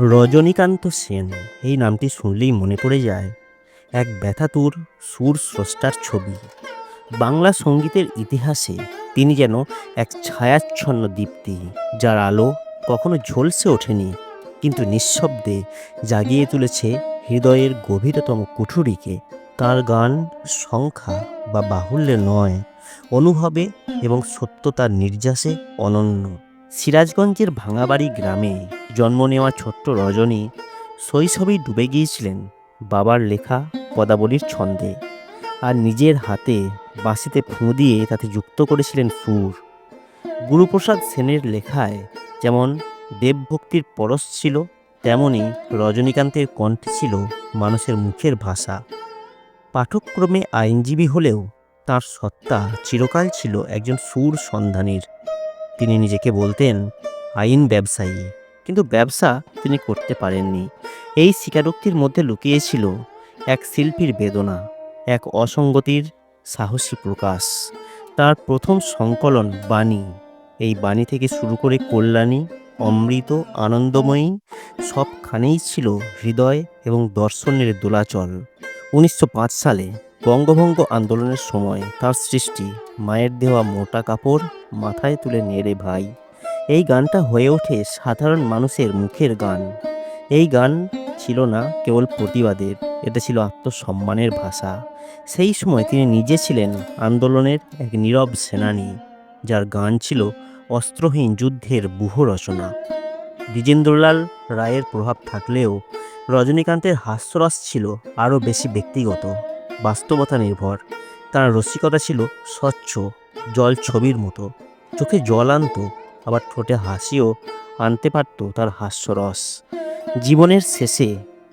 রজনীকান্ত সেন, এই নামটি শুনলেই মনে পড়ে যায়। এক ব্যথাতুর সুর স্রষ্টার ছবি। বাংলা সঙ্গীতের ইতিহাসে তিনি যেন এক ছায়াচ্ছন্ন দীপ্তি, যার আলো কখনো ঝলসে ওঠেনি, কিন্তু নিঃশব্দে জাগিয়ে তুলেছে হৃদয়ের গভীরতম কুঠুরিকে। তার গান সংখ্যা বা বাহুল্যে নয়, অনুভবে এবং সত্যতার নির্যাসে অনন্য। সিরাজগঞ্জের ভাঙাবাড়ি গ্রামে জন্ম নেওয়া ছোট্ট রজনী শৈশবেই ডুবে গিয়েছিলেন বাবার লেখা পদাবলীর ছন্দে আর নিজের হাতে বাঁশিতে ফুঁ দিয়ে তাতে যুক্ত করেছিলেন সুর। গুরুপ্রসাদ সেনের লেখায় যেমন দেবভক্তির পরশ ছিল, তেমনি রজনীকান্তের কণ্ঠে ছিল মানুষের মুখের ভাষা। পাঠক্রমে আইনজীবী হলেও তার সত্তা চিরকাল ছিল একজন সুর সন্ধানীর। তিনি নিজেকে বলতেন, আইন ব্যবসায়ী। কিন্তু ব্যবসা তিনি করতে পারেননি। এই স্বীকারোক্তির মধ্যে লুকিয়েছিল এক শিল্পীর বেদনা, এক অসঙ্গতির সাহসী প্রকাশ। তার প্রথম সংকলন বাণী। এই বাণী থেকে শুরু করে কল্যাণী, অমৃত, আনন্দময়ী, সবখানেই ছিল হৃদয় এবং দর্শনের দোলাচল। উনিশশো পাঁচ সালে বঙ্গভঙ্গ আন্দোলনের সময় তার সৃষ্টি, মায়ের দেওয়া মোটা কাপড় মাথায় তুলে নেড়ে ভাই। এই গানটা হয়ে ওঠে সাধারণ মানুষের মুখের গান। এই গান ছিল না কেবল প্রতিবাদের, এটা ছিল আত্মসম্মানের ভাষা। সেই সময় তিনি নিজে ছিলেন আন্দোলনের এক নীরব সেনানী, যার গান ছিল অস্ত্রহীন যুদ্ধের বুহ রচনা। দ্বিজেন্দ্রলাল রায়ের প্রভাব থাকলেও রজনীকান্তের হাস্যরস ছিল আরও বেশি ব্যক্তিগত, বাস্তবতা নির্ভর। তার রসিকতা ছিল স্বচ্ছ, জল ছবির মতো। চোখে জল আনতো, আবার ঠোঁটে হাসিও আনতে পারত তার হাস্যরস জীবনের শেষে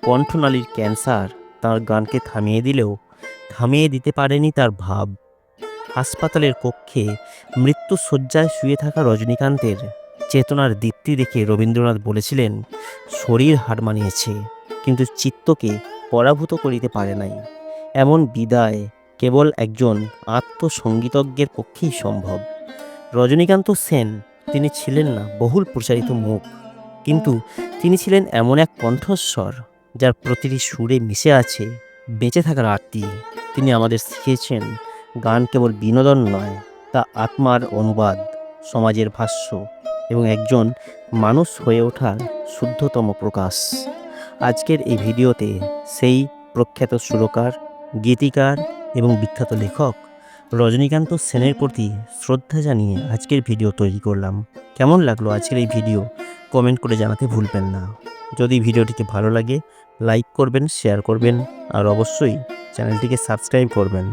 কণ্ঠনালীর ক্যান্সার তার গানকে থামিয়ে দিলেও থামিয়ে দিতে পারেনি তার ভাব। হাসপাতালের কক্ষে মৃত্যু শয্যায় শুয়ে থাকা রজনীকান্তের চেতনার দীপ্তি দেখে রবীন্দ্রনাথ বলেছিলেন, শরীর হার মানিয়েছে, কিন্তু চিত্তকে পরাভূত করিতে পারে নাই। এমন বিদায় কেবল একজন আত্মসঙ্গীতজ্ঞের পক্ষেই সম্ভব। রজনীকান্ত সেন, তিনি ছিলেন না বহুল প্রচারিত মুখ, কিন্তু তিনি ছিলেন এমন এক কণ্ঠস্বর যার প্রতিটি সুরে মিশে আছে, বেঁচে থাকার আরতি তিনি আমাদের শিখিয়েছেন, গান কেবল বিনোদন নয়, তা আত্মার অনুবাদ, সমাজের ভাষ্য এবং একজন মানুষ হয়ে ওঠার শুদ্ধতম প্রকাশ। আজকের এই ভিডিওতে সেই প্রখ্যাত সুরকার, গীতিকার এবং বিখ্যাত লেখক রজনীকান্ত সেনের প্রতি শ্রদ্ধা জানিয়ে আজকের ভিডিও তৈরি করলাম। কেমন লাগল আজকের এই ভিডিও? কমেন্ট করে জানাতে ভুলবেন না। যদি ভিডিওটিকে ভালো লাগে, লাইক করবেন, শেয়ার করবেন, আর অবশ্যই চ্যানেলটিকে সাবস্ক্রাইব করবেন।